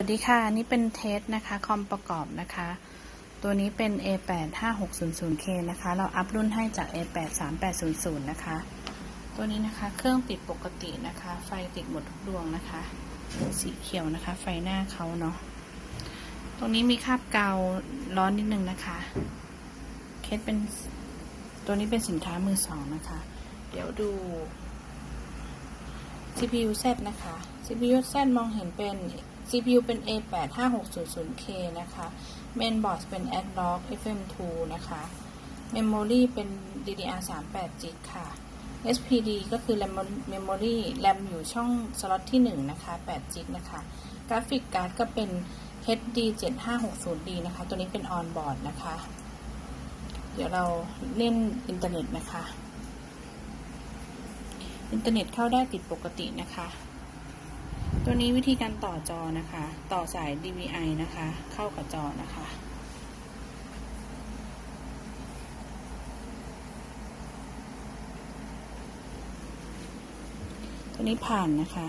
สวัสดีค่ะ นี่เป็นเทสนะคะ คอมประกอบนะคะ ตัวนี้เป็น A8 5600K นะคะ เราอัพรุ่นให้จาก A8 3800 นะคะ ตัวนี้นะคะ เครื่องติดปกตินะคะ ไฟติดหมดทุกดวงนะคะ สีเขียวนะคะ ไฟหน้าเขาเนาะ ตรงนี้มีคราบกาวร้อนนิดนึงนะคะ เคสเป็น ตัวนี้เป็นสินค้ามือสองนะคะ เดี๋ยวดู CPU Z นะคะ CPU Z มองเห็นเป็น CPU เป็น A8 5600K นะคะ Mainboard เป็น Adlock FM2 นะคะ Memory เป็น DDR 38 g ค่ะ SPD ก็คือ RAM- Memory RAM อยู่ช่องสล็อตที่ 1 นะคะ8 g นะคะ กราฟิกการ์ดก็เป็น HD 7560D นะคะ ตัวนี้เป็น On board นะคะ เดี๋ยวเราเล่นอินเทอร์เน็ตนะคะ อินเทอร์เน็ตเข้าได้ติดปกตินะคะ ตัวนี้วิธีการต่อจอนะคะ ต่อสาย DVI นะคะ เข้ากับจอนะคะตัวนี้ผ่านนะคะ